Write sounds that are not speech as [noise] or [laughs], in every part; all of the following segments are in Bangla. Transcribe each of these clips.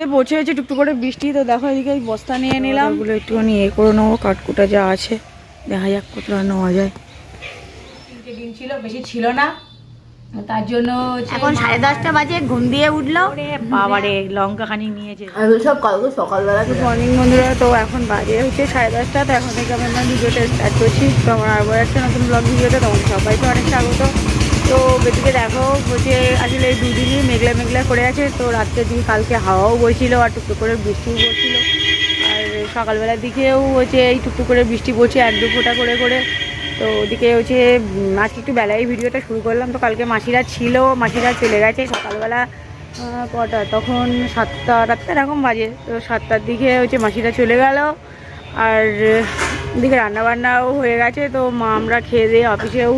পৌঁছে গেছে টুকটু করে বৃষ্টি তো দেখো এদিকে বস্তা নিয়ে নিলাম। ওগুলো একটুখানি এ করে নেব কাঠকুটা যা আছে দেখা যাক কতটা নেওয়া যায়। তিনটে দিন ছিল বেশি ছিল না। তার জন্য এখন সাড়ে দশটা বাজে ঘুম দিয়ে উঠল। বাবারে লঙ্কা খানি নিয়েছে সব কালকে সকালবেলা গুড মর্নিং বন্ধুরা তো এখন বাজে হচ্ছে সাড়ে দশটা তো এখন থেকে আমি আমার ভিডিওটা স্টার্ট করছি। তো আমার আবার একটা নতুন ব্লগ ভিডিওতে তোমাদের সবাইকে অনেক স্বাগত। তো বেদিকে দেখো হচ্ছে আসলে এই দুদিনই মেঘলা মেঘলা করে আছে, তো রাত্রের দিকে কালকে হাওয়াও বইছিল আর টুকটুক করে বৃষ্টিও পড়ছিল। আর সকালবেলার দিকেও হচ্ছে এই টুকটুক করে বৃষ্টি পড়ছে এক দু ফোঁটা করে করে। তো ওদিকে হচ্ছে আজকে একটু বেলায় ভিডিওটা শুরু করলাম, তো কালকে মাসিরা ছিল, মাসিরা চলে গেছে সকালবেলা কটা? তখন সাতটা, রাতটা এরকম বাজে। তো সাতটার দিকে হচ্ছে মাসিরা চলে গেল। আর, এদিকে রান্নাবান্নাও হয়ে গেছে, তো মা আমরা খেয়ে দিয়ে অফিসেও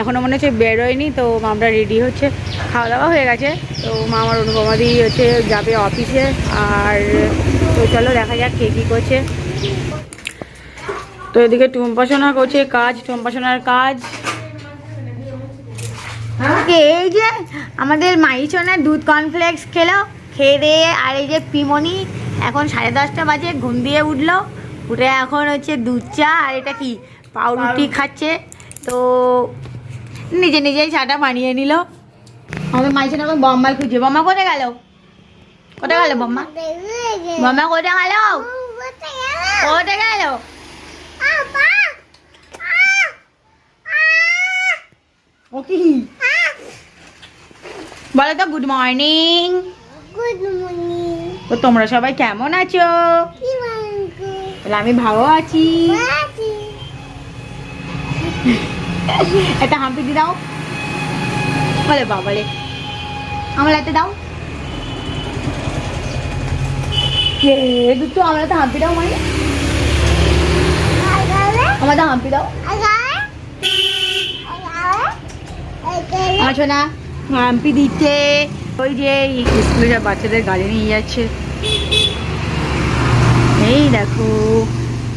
এখনও মনে হচ্ছে বেরোয়নি তো মা আমরা রেডি হচ্ছে। খাওয়া দাওয়া হয়ে গেছে তো মা আমার অনুপমাদি হচ্ছে যাবে অফিসে আর তো চলো দেখা যাক কে কী করছে। তো এদিকে টুম্পাসনা করছে কাজ টুম্পাসনার কাজ। এই যে আমাদের মাইচনের দুধ কর্নফ্লেক্স খেলো খেয়ে দিয়ে আর এই যে পিমনি এখন সাড়ে দশটা বাজে ঘুম দিয়ে উঠল উঠে এখন হচ্ছে দুধ চা আর এটা কি পাউরুটি। খাচ্ছে। তো নিজে নিজেই চাটা বানিয়ে নিল। আমাদের মাইচন এখন বম্মাল খুঁজছে বম্মা কোথায় গেল? কোথায় গেল বম্মা? বম্মা কোথায় গেল? কোথায় গেল? বলো তো গুড মর্নিং তোমরা সবাই কেমন আছো? আমি ভালো আছি। একটা হাম্পি দি দাও। বলে বাবালে আমার হাতে দাও দুটো আমার হাতে হাম্পি দাও মানে? আমার হাম্পি দাও। আছো না হাম্পি দিচ্ছে ওই যে স্কুলে যা বাচ্চাদের গাড়ি নিয়ে যাচ্ছে। এই দেখো।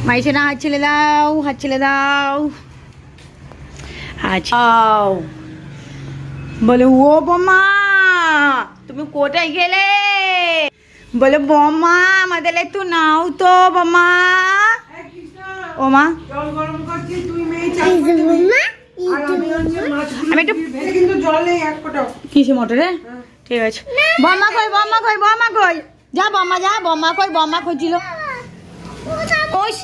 মাইছে না হাত ছেলে দাও, হাত ছেলে দাও। আচ্ছা বলে ও বোমা তুমি কোথায় গেলে? বলে বোমা আমাদের একটু নাও তো বোমা। ও মা আমি একটু ভেজে কিন্তু জল নেই এক ফোঁটাও। কিসে মোটরে? ঠিক আছে। বম্মা কই বম্মা কই বম্মা কই? যা বম্মা যা বম্মা কই বম্মা খুঁজছিল। ওস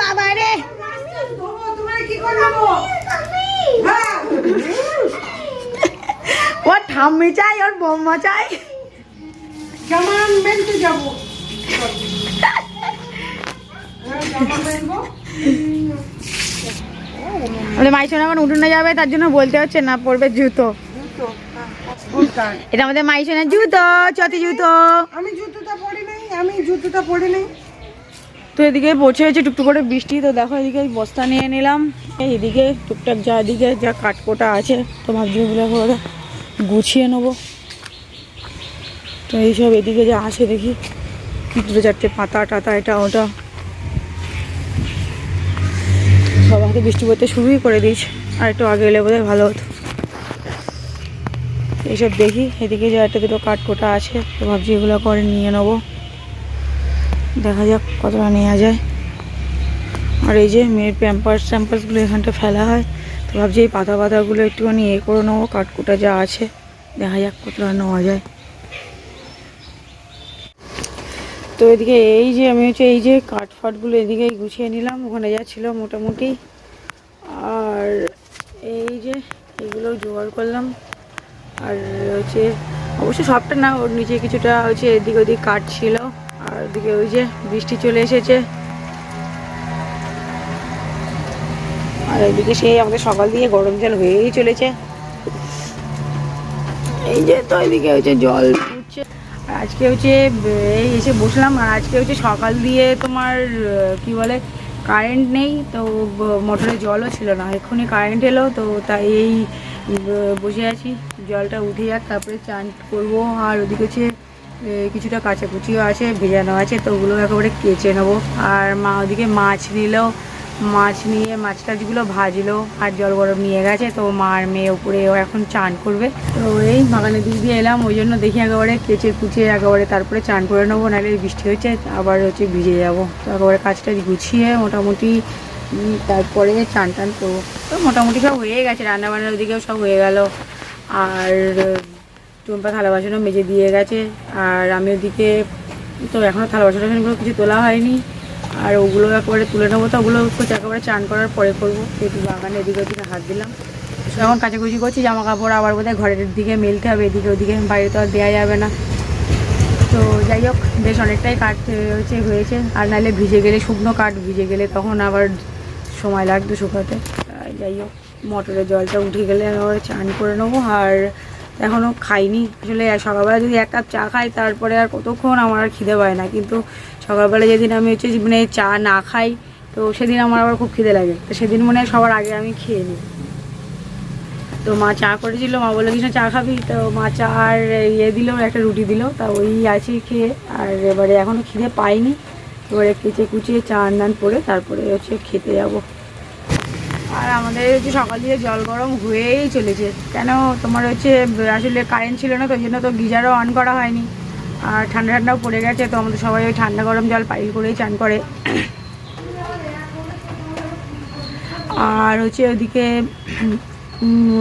বাবা রে ধোবো, তোমার কি করে নেব? হ্যাঁ। [laughs] ওর ঠাম্মি চাই ওর বোম্মা চাই। জামা মেলতে যাব। হ্যাঁ, মাইশোনা এখন উঠোনে যাবে তার জন্য বলতে হচ্ছে না পড়বে জুতো। হ্যাঁ। এটা আমাদের মাইশোনার জুতো চটি জুতো। আমি জুতোটা পরি নাই আমি জুতোটা পরি নাই। তো এদিকে পৌঁছে গেছে টুকটুক করে বৃষ্টি, তো দেখো এদিকে বস্তা নিয়ে নিলাম। এদিকে টুকটাক যা এদিকে যা কাঠকোটা আছে, তো ভাবছি এগুলো করে গুছিয়ে নেব। তো এইসব এদিকে যা আছে দেখি দুটো চারটে পাতা টাতা এটা ওটা। সবাইকে বৃষ্টি পড়তে শুরুই করে দিয়েছে, আর একটু আগে এলে বোধহয় ভালো হতো। এইসব দেখি, এদিকে যা একটা দুটো কাঠকোটা আছে, তো ভাবছি এগুলো করে নিয়ে নেব। দেখা যাক কতটা নেওয়া যায়। আর এই যে মেয়ের প্যাম্পার্স ট্যাম্পার্সগুলো এখানটা ফেলা হয়, তো ভাবছি এই পাতা পাতাগুলো একটুখানি এ করে নেব, কাঠকুটা যা আছে, দেখা যাক কতটা নেওয়া যায়। তো এদিকে এই যে আমি হচ্ছে এই যে কাঠ ফাটগুলো এদিকেই গুছিয়ে নিলাম, ওখানে যা ছিল মোটামুটি। আর এই যে এগুলো জোগাড় করলাম। আর হচ্ছে অবশ্য সবটা না, ওর নিচে কিছুটা হচ্ছে এদিক ওদিক কাঠ ছিল। আর ওদিকে ওই যে বৃষ্টি চলে এসেছে। আর এদিকে সেই আমাদের সকাল দিয়ে গরম জল হয়েই চলেছে। এই যে তো এদিকে হচ্ছে জল আজকে হচ্ছে এসে বসলাম, আর আজকে হচ্ছে সকাল দিয়ে তোমার, কি বলে কারেন্ট নেই, তো মোটরে জলও ছিল না। এক্ষুনি কারেন্ট এলো, তো তাই এই বসে আছি। জলটা উঠে যাক, তারপরে চান করব। আর ওদিকে হচ্ছে কিছুটা কাচাকুচিও আছে, ভেজানো আছে, তো ওগুলো একেবারে কেচে নেব। আর মা ওদিকে মাছ নিল, মাছ নিয়ে মাছ টাছগুলো ভাজলো, আর জল গরম নিয়ে গেছে, তো মার মেয়ে ওপরে ও এখন চান করবে। তো এই বাগানের দিক দিয়ে এলাম, ওই জন্য দেখি একেবারে কেচে কুচে একেবারে তারপরে চান করে নেব, নাহলে বৃষ্টি হচ্ছে, আবার হচ্ছে ভিজে যাব। তো একেবারে কাজটা গুছিয়ে মোটামুটি তারপরে চান টান করব। তো মোটামুটি সব হয়ে গেছে রান্না বান্নার দিকেও সব হয়ে গেল। আর টুম্পা থালা বাসনও মেজে দিয়ে গেছে। আর আমি ওদিকে তো এখনও থালা বাসন টাসনগুলো কিছু তোলা হয়নি। আর ওগুলো একেবারে তুলে নেব তো ওগুলো একেবারে চান করার পরে করব। একটু বাগানে এদিকে ওদিকে হাত দিলাম। এখন কাচাকুচি করছি জামা কাপড় আবার বোধহয় ঘরের দিকে মেলতে হবে, এদিকে ওদিকে বাইরে তো আর দেওয়া যাবে না। তো যাই হোক, বেশ অনেকটাই কাঠ হয়েছে হয়েছে। আর নাহলে ভিজে গেলে শুকনো কাঠ ভিজে গেলে তখন আবার সময় লাগতো শুকাতে। যাই হোক, মোটরের জলটা উঠে গেলে আবার চান করে নেব। আর এখনও খাইনি। আসলে সকালবেলা যদি এক কাপ চা খাই, তারপরে আর কতক্ষণ আমার আর খিদে পায় না। কিন্তু সকালবেলা যেদিন আমি হচ্ছে মানে চা না খাই, তো সেদিন আমার আবার খুব খিদে লাগে। তো সেদিন মনে হয় সবার আগে আমি খেয়ে নিই। তো মা চা করেছিল, মা বলল কিছু চা খাবি? তো মা চা আর ইয়ে দিল, একটা রুটি দিল। তা ওই আছে খেয়ে। আর এবারে এখনও খিদে পাইনি। এবারে কুচে কুচিয়ে চা আন্দান করে, তারপরে হচ্ছে খেতে যাব। আর আমাদের হচ্ছে সকাল দিয়ে জল গরম হয়েই চলেছে। কেন? তোমার হচ্ছে আসলে কারেন্ট ছিল না, তো জন্য তো গিজারও অন করা হয়নি। আর ঠান্ডা ঠান্ডাও পড়ে গেছে, তো আমাদের সবাই ওই ঠান্ডা গরম জল পাইল করেই চান করে। আর হচ্ছে ওদিকে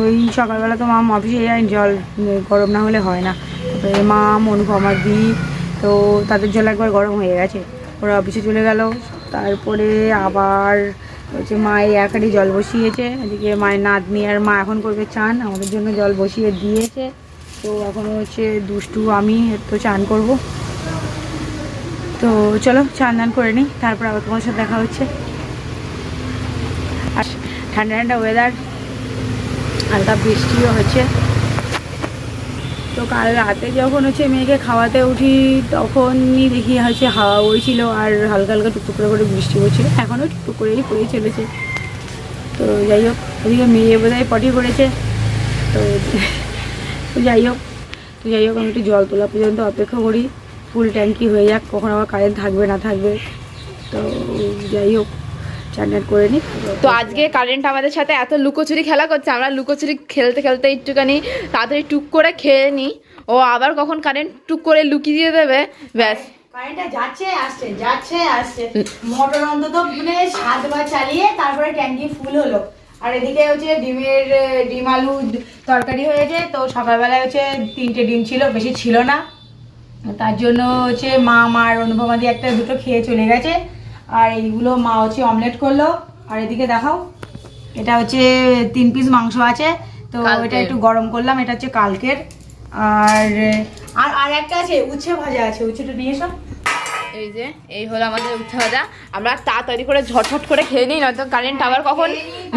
ওই সকালবেলা তো মাম অফিসে যায়, জল গরম না হলে হয় না। তারপরে মাম অনুপমা দি, তো তাদের জল একবার গরম হয়ে গেছে। ওরা অফিসে চলে গেল, তারপরে আবার হচ্ছে এই একাডি জল বসিয়েছে। এদিকে মায়ের নাতনি আর মা এখন করবে চান, আমাদের জন্য জল বসিয়ে দিয়েছে। তো এখন হচ্ছে দুষ্টু, আমি তো চান করব। তো চলো, চান দান করে নিই, তারপর আবার তোমার সাথে দেখা হচ্ছে। আর ঠান্ডা ঠান্ডা ওয়েদার হালকা বৃষ্টিও হচ্ছে। তো কাল রাতে যখন হচ্ছে মেয়েকে খাওয়াতে উঠি, তখনই দেখি হচ্ছে হাওয়া বইছিল আর হালকা হালকা টুকটুক করে করে বৃষ্টি হচ্ছিল এখনও টুকটুক করেই পড়ে চলেছে। তো যাই হোক, ওদিকে মেয়ে বোধহয় পটি করেছে। তো যাই হোক, তো যাই হোক, আমি একটু জল তোলা পর্যন্ত অপেক্ষা করি। ফুল ট্যাঙ্কি হয়ে যাক, কখন আবার কারেন্ট থাকবে না থাকবে। তো যাই হোক করে নিই তো আজকে কারেন্ট আমাদের সাথে এত লুকোচুরি খেলা করছে আমরা লুকোচুরি খেলতে খেলতে একটুখানি তাড়াতাড়ি টুক করে খেয়ে নিই ও আবার কখন কারেন্ট টুক করে লুকিয়ে দিয়ে দেবে? ব্যাস। কারেন্টটা যাচ্ছে আসছে যাচ্ছে আসছে। মোটর অন্তত মানে সাতবার চালিয়ে তারপরে ট্যাঙ্কি ফুল হলো। আর এদিকে হচ্ছে ডিমের ডিম আলু তরকারি হয়েছে তো সকালবেলায় হচ্ছে তিনটে ডিম ছিল বেশি ছিল না। তার জন্য হচ্ছে মা মার অনুপমা দিয়ে একটা দুটো খেয়ে চলে গেছে। আর এইগুলো মা হচ্ছে অমলেট করল। আর এদিকে দেখাও এটা হচ্ছে তিন পিস মাংস আছে। তো। এটা একটু গরম করলাম এটা হচ্ছে কালকের। আর আর আর একটা আছে উচ্ছে ভাজা আছে উচ্ছেটা নিয়ে এসো। এই যে এই হলো আমাদের উচ্ছে ভাজা আমরা তাড়াতাড়ি করে ঝটঝট করে খেয়ে নিই নয়তো কারেন্ট আবার কখন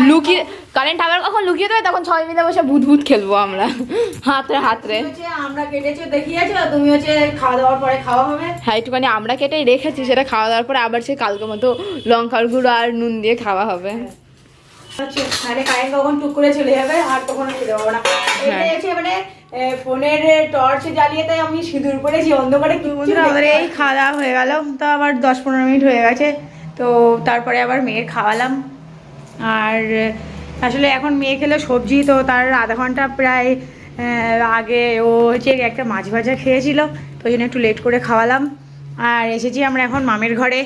লুকিয়ে কারেন্ট আবার কখন লুকিয়ে দেবে তখন সবাই মিলে বসে ভূত ভূত খেলব আমরা। হাতে হাতরে। হচ্ছে আমরা কেটেছো দেখিয়েছো তুমি হচ্ছে খাওয়া দাওয়ার পরে খাওয়া হবে। হ্যাঁ একটুখানি আমরা কেটেই রেখেছি সেটা খাওয়া দাওয়ার পরে আবার সে কালকে মতো লঙ্কার গুঁড়ো আর নুন দিয়ে খাওয়া হবে। মানে কারেন্ট কখন টুক করে চলে যাবে আর তখন খেতে পাবো না। হ্যাঁ। মানে ফোনের টর্চ জ্বালিয়ে তাই আমি সিঁদুর পরেছি অন্ধকারে বন্ধুরা আমাদের এই খাওয়া দাওয়া হয়ে গেল তো আবার দশ পনেরো মিনিট হয়ে গেছে তো তারপরে আবার মেয়ের খাওয়ালাম। আর আসলে এখন মেয়ে খেলো সবজি তো তার আধা ঘণ্টা প্রায় আগে ও হচ্ছে একটা মাছ ভাজা খেয়েছিল তো ওই জন্য একটু লেট করে খাওয়ালাম। আর এসেছি আমরা এখন মামের ঘরে।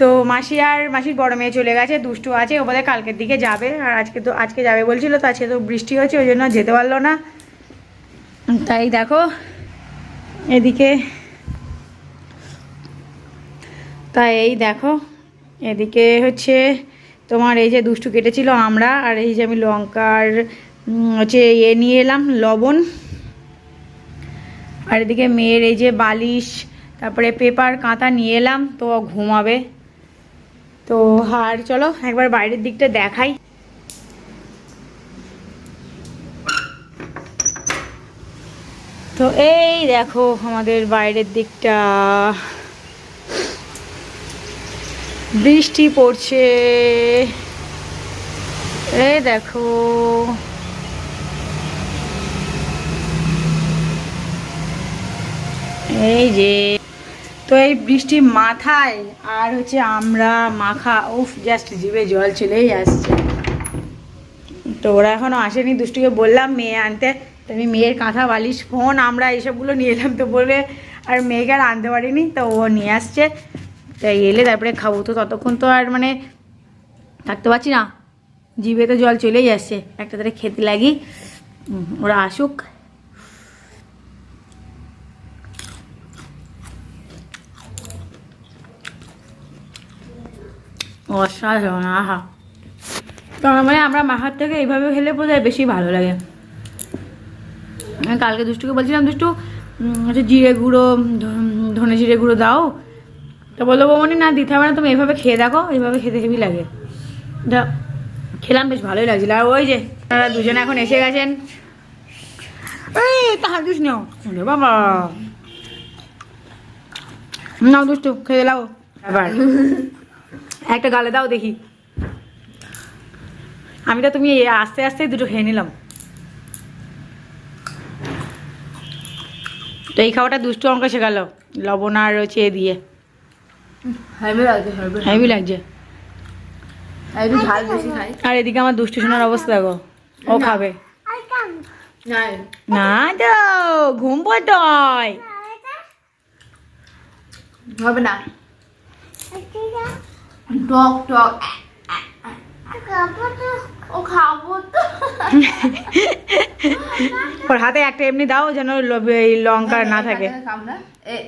তো মাসি আর মাসির বড় মেয়ে চলে গেছে দুষ্টু আছে ও বলে কালকের দিকে যাবে আর আজকে তো আজকে যাবে বলছিল তো আজকে তো বৃষ্টি হচ্ছে ওই জন্য যেতে পারল না। তাই দেখো, এদিকে, তাই এই দেখো, এদিকে হচ্ছে তোমার এই যে দুষ্টু কেটেছিল আমরা, আর এই যে আমি লঙ্কার হচ্ছে ইয়ে নিয়ে এলাম, লবণ। আর এদিকে মেয়ের এই যে বালিশ, তারপরে পেপার, কাঁথা নিয়ে এলাম, তো ঘুমাবে। তো আর চলো, একবার বাইরের দিকটা দেখাই। তো এই দেখো আমাদের বাইরের দিকটা। বৃষ্টি পড়ছে। এই দেখো। এই যে, তো এই বৃষ্টি মাথায় আর হচ্ছে আমরা মাখা, উফ জাস্ট জিভে জল চলেই আসছে। তো ওরা এখনও আসেনি, দুষ্টুকে বললাম মেয়ে আনতে। তো আমি মেয়ের কাঁথা, বালিশ, ফোন, আমরা এইসবগুলো নিয়ে এলাম। তো বলবে, আর মেয়েকে আর আনতে পারিনি। তো ও নিয়ে আসছে। তাই এলে তারপরে খাব। তো ততক্ষণ তো আর মানে থাকতে পারছি না। জিভে তো জল চলেই আসছে। একটা তারে খেতে লাগি। ওরা আসুক। অসাধারণ, আহা। তো মানে আমরা মাহার থেকে এইভাবে খেলে বোধ বেশি ভালো লাগে। আমি কালকে দুষ্টুকে বলছিলাম, দুষ্টু হচ্ছে জিরে গুঁড়ো, ধনে জিরে গুঁড়ো দাও। তো বলল, বৌমনি, না, দিতে হবে না, তুমি এইভাবে খেয়ে দেখো এইভাবে খেতে হেবি লাগে। যা খেলাম, বেশ ভালোই লাগছিল। আর ওই যে, তারা দুজনে এখন এসে গেছেন। তাহার দুষ নেও। বাবা। নাও, দুষ্টু, খেয়ে আবার। একটা গালে দাও দেখি। আমি তো, তুমি আস্তে আস্তে দুটো খেয়ে নিলাম। তো এই খাওয়াটা দুষ্টু আমাকে শেখালো। লবণ আর হচ্ছে এ দিয়ে। হেভি লাগছে আর এদিকে আমার দুষ্টু শোনার অবস্থা দেখো ও খাবে। না তো ঘুম পড়তয় হবে না। টক টক। ও খাব তো। ওর হাতে একটা এমনি দাও যেন এই লঙ্কা না থাকে। কামলা।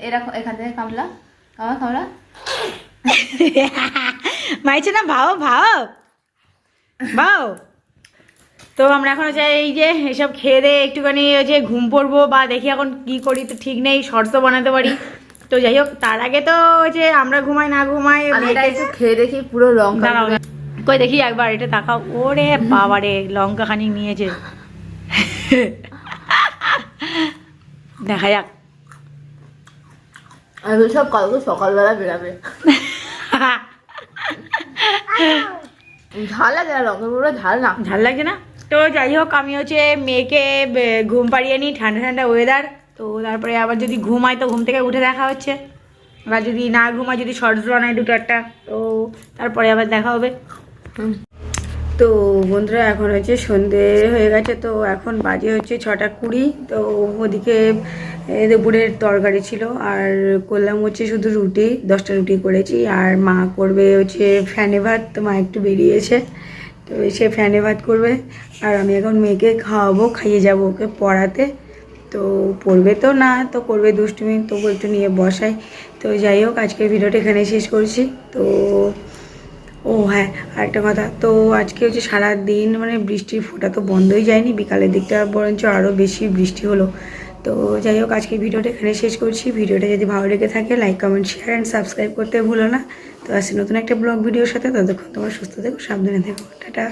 এরকম এখান থেকে কামলা। কামলা কামলা। মাইছে না ভাও ভাও। ভাও। তো আমরা এখন হচ্ছে এই যে এসব খেয়ে দিয়ে একটুখানি হচ্ছে ঘুম পড়ব বা দেখি এখন কি করি তো ঠিক নেই শর্ত বানাতে পারি। তো যাই হোক তার আগে তো যে আমরা ঘুমাই না ঘুমাই আমি এটা একটু খেয়ে দেখি পুরো লঙ্কা কই দেখি একবার এটা তাকাও। ওরে বাবা রে লঙ্কা খানিক নিয়েছে। দেখা যাক। সব কালকে সকালবেলা বেরাবে। ঝাল লাগে না লঙ্কা পুরো ঝাল না। ঝাল লাগছে না? তো যাই হোক আমি হচ্ছে মেয়েকে ঘুম পাড়িয়ে নিই ঠান্ডা ঠান্ডা ওয়েদার তো তারপরে আবার যদি ঘুমায় তো ঘুম থেকে উঠে দেখা হচ্ছে। এবার যদি না ঘুমায় যদি শর্টস বানায় দুটো একটা তো তারপরে আবার দেখা হবে। তো বন্ধুরা, এখন হচ্ছে সন্ধে হয়ে গেছে, তো এখন বাজে হচ্ছে ছটা কুড়ি। তো ওদিকে দুপুরের তরকারি ছিল, আর করলাম হচ্ছে শুধু রুটি, দশটা রুটি করেছি। আর মা করবে হচ্ছে ফ্যানে ভাত, তো মা একটু বেরিয়েছে। তো সে ফ্যানে ভাত করবে, আর আমি এখন মেয়েকে খাওয়াবো, খাইয়ে যাব ওকে পড়াতে। তো পড়বে তো না, তো করবে দুষ্টুমি, তবু একটু নিয়ে বসাই। তো যাই হোক, আজকের ভিডিওটা এখানে শেষ করছি। তো ও হ্যাঁ আরেকটা কথা। তো আজকে হচ্ছে সারা দিন মানে বৃষ্টির ফোটা তো বন্ধই যায়নি, বিকালের দিকটা বরঞ্চ আরও বেশি বৃষ্টি হলো। তো যাই হোক, আজকে ভিডিওটা এখানে শেষ করছি। ভিডিওটা যদি ভালো লেগে থাকে like comment share and subscribe করতে ভুলো না। তো আসি নতুন একটা ব্লগ ভিডিওর সাথে। ততক্ষণ তোমার সুস্থ থেকো, সাবধানে থেকো। টাটা।